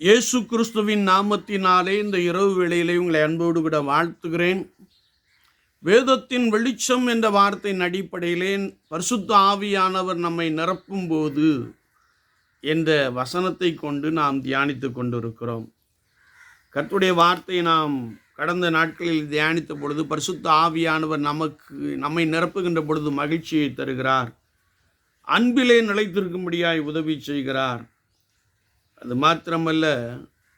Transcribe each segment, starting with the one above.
இயேசு கிறிஸ்துவின் நாமத்தினாலே இந்த இரவு வேளையிலே உங்களை அன்போடு கூட வாழ்த்துகிறேன். வேதத்தின் வெளிச்சம் என்ற வார்த்தையின் அடிப்படையிலே பரிசுத்த ஆவியானவர் நம்மை நிரப்பும் போது என்ற வசனத்தை கொண்டு நாம் தியானித்து கொண்டிருக்கிறோம். கத்துடைய வார்த்தையை நாம் கடந்த நாட்களில் தியானித்த பொழுது பரிசுத்த ஆவியானவர் நமக்கு நம்மை நிரப்புகின்ற பொழுது மகிழ்ச்சியை தருகிறார். அன்பிலே நிலைத்திருக்கும்படியாய் உதவி செய்கிறார். அது மாத்திரமல்ல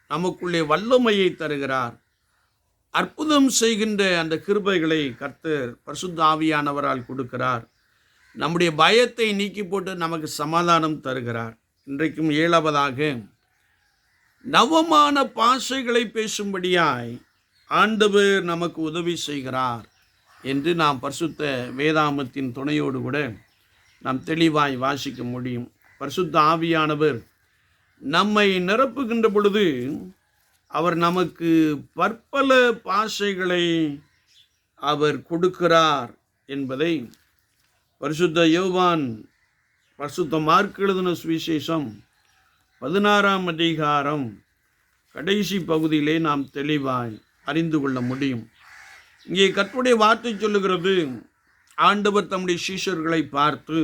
நமக்குள்ளே வல்லமையை தருகிறார். அற்புதம் செய்கின்ற அந்த கிருபைகளை கர்த்தர் பரிசுத்த ஆவியானவரால் கொடுக்கிறார். நம்முடைய பயத்தை நீக்கி போட்டு நமக்கு சமாதானம் தருகிறார். இன்றைக்கும் ஏழாவதாக நவமான பாஷைகளை பேசும்படியாய் ஆண்டவர் நமக்கு உதவி செய்கிறார் என்று நாம் பரிசுத்த வேதாமத்தின் துணையோடு கூட நாம் தெளிவாய் வாசிக்க முடியும். பரிசுத்த ஆவியானவர் நம்மை நிரப்புகின்ற பொழுது அவர் நமக்கு பற்பல பாஷைகளை அவர் கொடுக்கிறார் என்பதை பரிசுத்த யோவான் பரிசுத்த மார்க் எழுதின சுவிசேஷம் பதினாறாம் அதிகாரம் கடைசி பகுதியிலே நாம் தெளிவாய் அறிந்து கொள்ள முடியும். இங்கே கர்த்தருடைய வார்த்தை சொல்லுகிறது. ஆண்டவர் தம்முடைய சீஷர்களை பார்த்து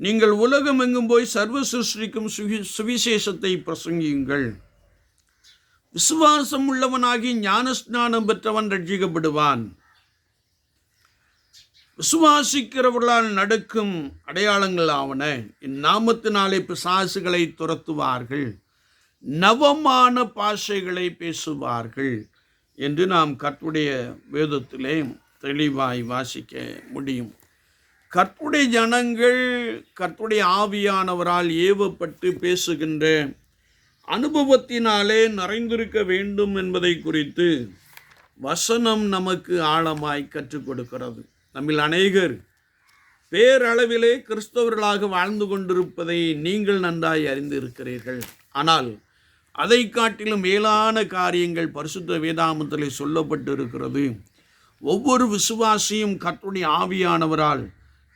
நீங்கள் உலகம் எங்கும் போய் சர்வ சிருஷ்டிக்கும் சுவி- சுவிசேஷத்தை பிரசங்கியுங்கள். விசுவாசம் உள்ளவனாகி ஞானஸ்நானம் பெற்றவன் ரட்சிக்கப்படுவான். விசுவாசிக்கிறவர்களால் நடக்கும் அடையாளங்கள் ஆவன. இந்நாமத்தினாலே பிசாசுகளை துரத்துவார்கள். நவமான பாஷைகளை பேசுவார்கள் என்று நாம் கற்றுடைய வேதத்திலே தெளிவாய் வாசிக்க முடியும். கற்புடைய ஜனங்கள் கற்புடைய ஆவியானவரால் ஏவப்பட்டு பேசுகின்ற அனுபவத்தினாலே நிறைந்திருக்க வேண்டும் என்பதை குறித்து வசனம் நமக்கு ஆழமாய் கற்றுக் கொடுக்கிறது. நம்மில் அநேகர் பேரளவிலே கிறிஸ்தவர்களாக வாழ்ந்து கொண்டிருப்பதை நீங்கள் நன்றாய் அறிந்திருக்கிறீர்கள். ஆனால் அதை காட்டிலும் மேலான காரியங்கள் பரிசுத்த வேதாமத்தில் சொல்லப்பட்டு இருக்கிறது ஒவ்வொரு விசுவாசியும் கற்றுடைய ஆவியானவரால்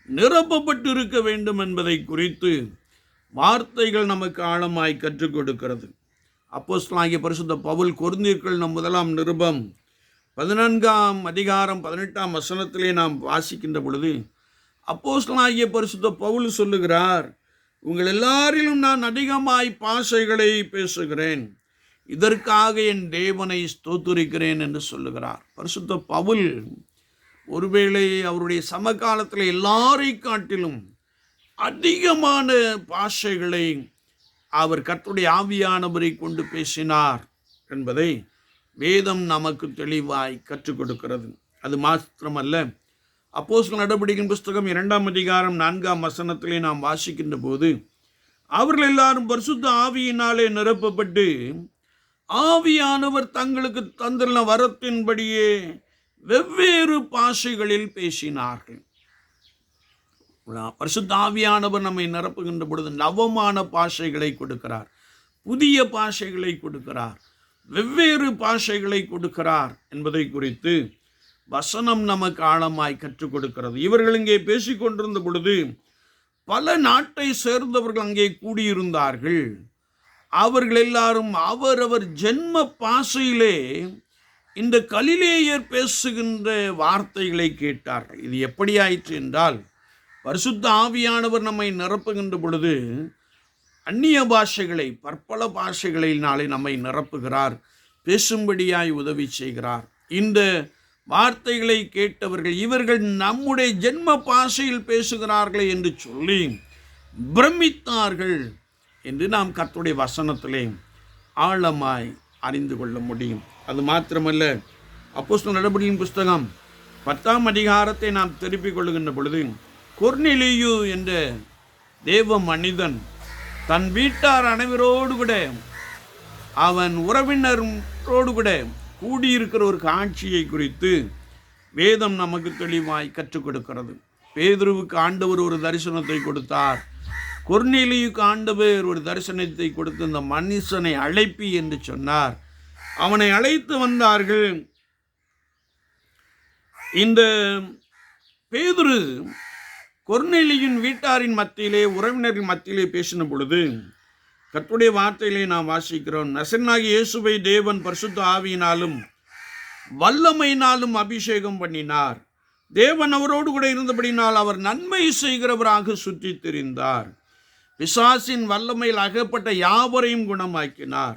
நிரப்பப்பட்டிருக்க வேண்டும் என்பதை குறித்து வார்த்தைகள் நமக்கு ஆழமாய் கற்றுக் கொடுக்கிறது. அப்போஸ்தலனாகிய பரிசுத்த பவுல் கொருந்தீர்கள் நம் முதலாம் நிருபம் பதினான்காம் அதிகாரம் பதினெட்டாம் வசனத்திலே நாம் வாசிக்கின்ற பொழுது அப்போஸ்தலனாகிய பரிசுத்த பவுல் சொல்லுகிறார் உங்கள் எல்லாரிலும் நான் அதிகமாய் பாஷைகளை பேசுகிறேன். இதற்காக என் தேவனை ஸ்தோத்துரிக்கிறேன் என்று சொல்லுகிறார். பரிசுத்த பவுல் ஒருவேளை அவருடைய சமகாலத்தில் எல்லாரை காட்டிலும் அதிகமான பாஷைகளை அவர் கத்துடைய ஆவியானவரை கொண்டு பேசினார் என்பதை வேதம் நமக்கு தெளிவாய் கற்றுக் கொடுக்கிறது. அது மாத்திரமல்ல. அப்போஸ்தலர் நடவடிக்கையின் புஸ்தகம் இரண்டாம் அதிகாரம் நான்காம் வசனத்திலே நாம் வாசிக்கின்ற போது அவர்கள் எல்லாரும் பரிசுத்த ஆவியினாலே நிரப்பப்பட்டு ஆவியானவர் தங்களுக்கு தந்துள்ள வரத்தின்படியே வெவ்வேறு பாஷைகளில் பேசினார்கள். பரிசுத்தாவியானவர் நம்மை நிரப்புகின்ற பொழுது நவமான பாஷைகளை கொடுக்கிறார். புதிய பாஷைகளை கொடுக்கிறார். வெவ்வேறு பாஷைகளை கொடுக்கிறார் என்பதை குறித்து வசனம் நமக்கு ஆழமாய் கற்றுக் கொடுக்கிறது. இவர்கள் இங்கே பேசிக்கொண்டிருந்த பொழுது பல நாட்டை சேர்ந்தவர்கள் அங்கே கூடியிருந்தார்கள். அவர்கள் எல்லாரும் அவரவர் ஜென்ம பாஷையிலே இந்த கலிலேயர் பேசுகின்ற வார்த்தைகளை கேட்டார்கள் இது எப்படி ஆயிற்று என்றால் பரிசுத்த ஆவியானவர் நம்மை நிரப்புகின்ற பொழுது அந்நிய பாஷைகளை பற்பல பாஷைகளினாலே நம்மை நிரப்புகிறார் பேசும்படியாய் உதவி செய்கிறார். இந்த வார்த்தைகளை கேட்டவர்கள் இவர்கள் நம்முடைய ஜென்ம பாஷையில் பேசுகிறார்களே என்று சொல்லி பிரமித்தார்கள் என்று நாம் கத்துடைய வசனத்திலே ஆழமாய் அறிந்து கொள்ள முடியும். அது மாத்திரமல்ல. அப்போஸ்து நடபடியின் புஸ்தகம் பத்தாம் அதிகாரத்தை நாம் திருப்பிக் கொள்ளுகின்ற பொழுது கொர்னிலியு என்ற தேவ மனிதன் தன் வீட்டார் அனைவரோடு கூட அவன் உறவினரோடு கூட கூடியிருக்கிற ஒரு காட்சியை குறித்து வேதம் நமக்கு தெளிவாய் கற்றுக் கொடுக்கிறது. பேதுருவுக்கு ஆண்டவர் ஒரு தரிசனத்தை கொடுத்தார். கொர்நேலியுக்கு ஆண்டவர் ஒரு தரிசனத்தை கொடுத்து இந்த மனுஷனை அழைப்பி என்று சொன்னார். அவனை அழைத்து வந்தார்கள். இந்த பேதுரு கொர்நேலியின் வீட்டாரின் மத்தியிலே உறவினரின் மத்தியிலே பேசின பொழுது கத்துடைய வார்த்தையிலே நாம் வாசிக்கிறோம். நசனாகி இயேசுவை தேவன் பரிசுத்த ஆவியினாலும் வல்லமையினாலும் அபிஷேகம் பண்ணினார். தேவன் அவரோடு கூட இருந்தபடினால் அவர் நன்மை செய்கிறவராக சுற்றித் திரிந்தார் பிசாசின் வல்லமையில் அகப்பட்ட யாவரையும் குணமாக்கினார்.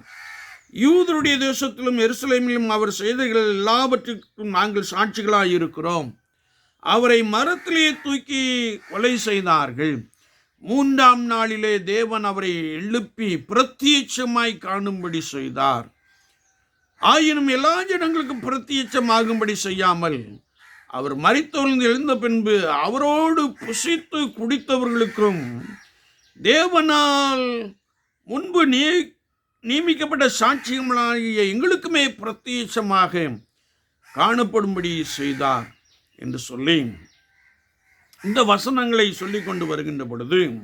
யூதருடைய தேசத்திலும் எருசலேமிலும் அவர் செய்திகள் எல்லாவற்றிற்கும் நாங்கள் சாட்சிகளாக இருக்கிறோம் அவரை மரத்திலேயே தூக்கி கொலை செய்தார்கள். மூன்றாம் நாளிலே தேவன் அவரை எழுப்பி பிரத்யட்சமாய் காணும்படி செய்தார். ஆயினும் எல்லா ஜனங்களுக்கும் பிரத்யட்சமாகும்படி செய்யாமல் அவர் மரித்தொழுந்து எழுந்த பின்பு அவரோடு புசித்து குடித்தவர்களுக்கும் தேவனால் முன்பு நீ நியமிக்கப்பட்ட சாட்சியங்களாகிய எங்களுக்குமே பிரத்யட்சமாக காணப்படும்படி செய்தார் என்று சொல்லி இந்த வசனங்களை சொல்லி கொண்டு வருகின்ற பொழுது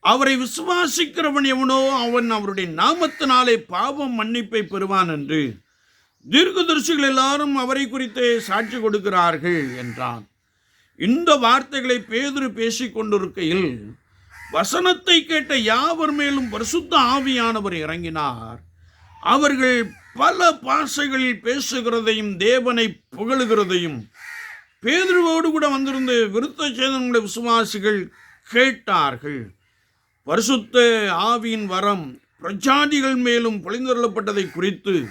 அவரை விசுவாசிக்கிறவன் எவனோ அவன் அவருடைய நாமத்தினாலே பாவம் மன்னிப்பை பெறுவான் என்று தீர்க்கதரிசிகள் எல்லாரும் அவரை குறித்து சாட்சி கொடுக்கிறார்கள் என்றான். இந்த வார்த்தைகளை பேதுரு பேசிக் கொண்டிருக்கையில் வசனத்தை கேட்ட யாவர் மேலும் பரிசுத்த ஆவியானவர் இறங்கினார்? அவர்கள் பல பாஷைகளில் பேசுகிறதையும் தேவனை புகழுகிறதையும் பேதுருவோடு கூட வந்திருந்த விருத்த சேதனுடைய விசுவாசிகள் கேட்டார்கள். பரிசுத்த ஆவியின் வரம் பிரஜாதிகள் மேலும் பொழிந்தருளப்பட்டதை குறித்து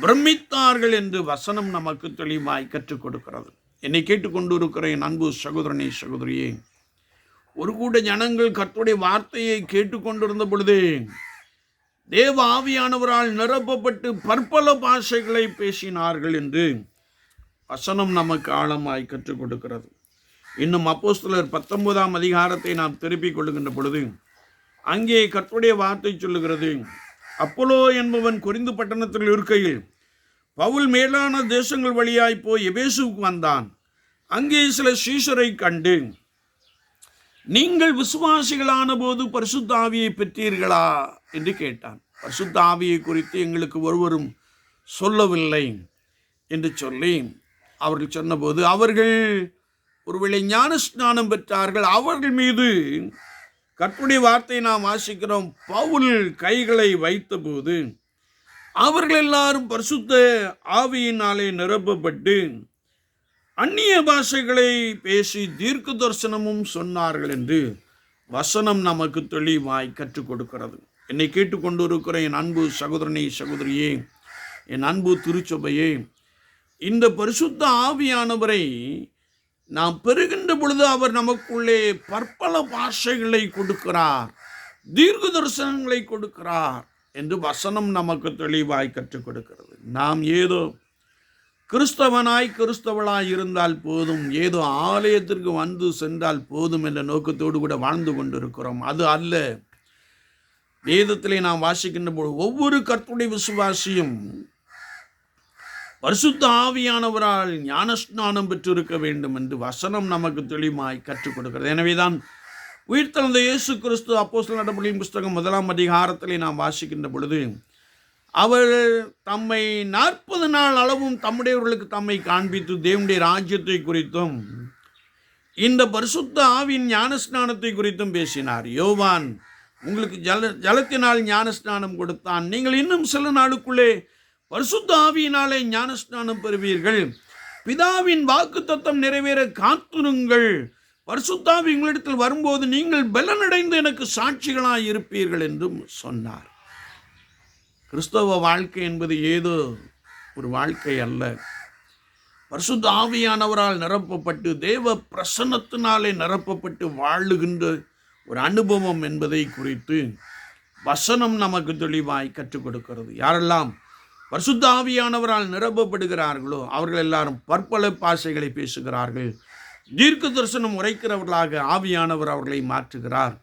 பிரமித்தார்கள் என்று வசனம் நமக்கு தெளிவாய் கற்றுக் கொடுக்கிறது. என்னை கேட்டுக்கொண்டிருக்கிறேன் என் அன்பு சகோதரனே சகோதரியே ஒரு கூட ஜனங்கள் கர்த்தருடைய வார்த்தையை கேட்டுக்கொண்டிருந்த பொழுது தேவ ஆவியானவரால் நிரப்பப்பட்டு பற்பல பாஷைகளை பேசினார்கள் என்று வசனம் நமக்கு ஆழமாய் கற்றுக் கொடுக்கிறது. இன்னும் அப்போஸ்தலர் பத்தொன்பதாம் அதிகாரத்தை நாம் திருப்பிக் கொள்ளுகின்ற பொழுது அங்கே கர்த்தருடைய வார்த்தை சொல்லுகிறது அப்போலோ என்பவன் குறிந்து பட்டணத்தில் இருக்கையில் பவுல் மேலான தேசங்கள் வழியாய் போய் எபேசுவுக்கு வந்தான். அங்கே சில சீஷரை கண்டு நீங்கள் விசுவாசிகளான போது பரிசுத்தாவியை பெற்றீர்களா? என்று கேட்டான். பரிசுத்த ஆவியை குறித்து எங்களுக்கு ஒருவரும் சொல்லவில்லை என்று சொல்லி அவர்கள் சொன்னபோது அவர்கள் ஒருவேளை ஞான ஸ்நானம் பெற்றார்கள். அவர்கள் மீது கற்புடைய வார்த்தை நாம் வாசிக்கிறோம். பவுல் கைகளை வைத்தபோது அவர்கள் எல்லாரும் பரிசுத்த ஆவியினாலே நிரப்பப்பட்டு அந்நிய பாஷைகளை பேசி தீர்க்க தரிசனமும் சொன்னார்கள் என்று வசனம் நமக்கு தெளிவாய் கற்றுக் கொடுக்கிறது. என்னை கேட்டுக்கொண்டு இருக்கிற என் அன்பு சகோதரனே சகோதரியே என் அன்பு திருச்சபையே இந்த பரிசுத்த ஆவியானவரை நாம் பெறுகின்ற பொழுது அவர் நமக்குள்ளே பற்பல பாஷைகளை கொடுக்கிறார் தீர்க்க தரிசனங்களை கொடுக்கிறார் என்று வசனம் நமக்கு தெளிவாய் கற்றுக் கொடுக்கிறது. நாம் ஏதோ கிறிஸ்தவனாய் கிறிஸ்தவளாய் இருந்தால் போதும். ஏதோ ஆலயத்திற்கு வந்து சென்றால் போதும் என்ற நோக்கத்தோடு கூட வாழ்ந்து கொண்டிருக்கிறோம். அது அல்ல. வேதத்திலே நாம் வாசிக்கின்ற போது ஒவ்வொரு கற்புடைய விசுவாசியும் பரிசுத்த ஆவியானவரால் ஞானஸ்நானம் பெற்றிருக்க வேண்டும் என்று வசனம் நமக்கு தெளிவாய் கற்றுக் கொடுக்கிறது. எனவேதான் உயிர்த்தெழுந்த இயேசு கிறிஸ்து அப்போஸ்தலர் நடபடியின் புஸ்தகம் முதலாம் அதிகாரத்திலே நாம் வாசிக்கின்ற பொழுது அவர் தம்மை நாற்பது நாள் அளவும் தம்முடையவர்களுக்கு தம்மை காண்பித்து தேவனுடைய ராஜ்யத்தை குறித்தும் இந்த பரிசுத்த ஆவின் ஞானஸ்நானத்தை குறித்தும் பேசினார். யோவான் உங்களுக்கு ஜல ஜலத்தினால் ஞானஸ்நானம் கொடுத்தான். நீங்கள் இன்னும் சில நாளுக்குள்ளே பரிசுத்த ஆவியினாலே ஞானஸ்நானம் பெறுவீர்கள். பிதாவின் வாக்கு தத்தம் நிறைவேற காத்துருங்கள் பரிசுத்தாவி உங்களிடத்தில் வரும்போது நீங்கள் பலனடைந்து எனக்கு சாட்சிகளாய் இருப்பீர்கள் என்றும் சொன்னார். கிறிஸ்தவ வாழ்க்கை என்பது ஏதோ ஒரு வாழ்க்கை அல்ல. பரிசுத்த ஆவியானவரால் நிரப்பப்பட்டு தேவ பிரசன்னத்தினாலே நிரப்பப்பட்டு வாழுகின்ற ஒரு அனுபவம் என்பதை குறித்து வசனம் நமக்கு தெளிவாய் கற்றுக் கொடுக்கிறது. யாரெல்லாம் பரிசுத்த ஆவியானவரால் நிரப்பப்படுகிறார்களோ அவர்கள் எல்லாரும் பற்பல பாஷைகளை பேசுகிறார்கள். தீர்க்க தரிசனம் உரைக்கிறவர்களாக ஆவியானவர் அவர்களை மாற்றுகிறார்.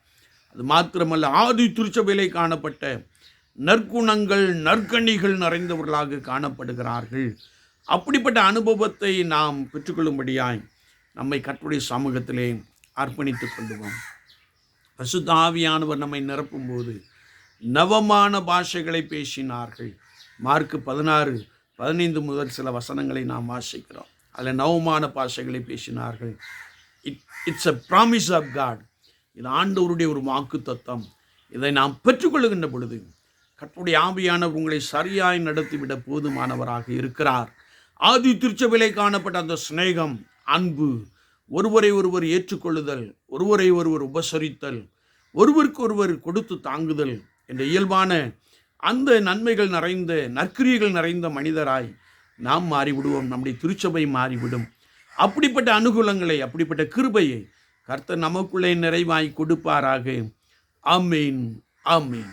அது மாத்திரமல்ல ஆதி திருச்சபையிலே காணப்பட்ட நற்குணங்கள் நற்கணிகள் நிறைந்தவர்களாக காணப்படுகிறார்கள். அப்படிப்பட்ட அனுபவத்தை நாம் பெற்றுக்கொள்ளும்படியாய் நம்மை கற்றுடைய சமூகத்திலே அர்ப்பணித்துக் கொள்வோம் பசுதாவியானவர் நம்மை நிரப்பும்போது நவமான பாஷைகளை பேசினார்கள். மார்க்கு பதினாறு பதினைந்து முதல் சில வசனங்களை நாம் வாசிக்கிறோம். அதில் நவமான பாஷைகளை பேசினார்கள். It it's a promise of God இது ஆண்டவருடைய ஒரு வாக்கு தத்தம் இதை நாம் பெற்றுக்கொள்ளுகின்ற பொழுது கர்த்தருடைய ஆவியானவர் உங்களை சரியாய் நடத்திவிட போதுமானவராக இருக்கிறார். ஆதி திருச்சபையிலே காணப்பட்ட அந்த சிநேகம் அன்பு ஒருவரை ஒருவர் ஏற்றுக்கொள்ளுதல் ஒருவரை ஒருவர் உபசரித்தல் ஒருவருக்கு ஒருவர் கொடுத்து தாங்குதல் என்ற இயல்பான அந்த நன்மைகள் நிறைந்த நற்கிரியைகள் நிறைந்த மனிதராய் நாம் மாறிவிடுவோம். நம்முடைய திருச்சபை மாறிவிடும். அப்படிப்பட்ட அனுகூலங்களை அப்படிப்பட்ட கிருபையை கர்த்தர் நமக்குள்ளே நிறைவாய் கொடுப்பாராக. ஆமீன் ஆமீன்.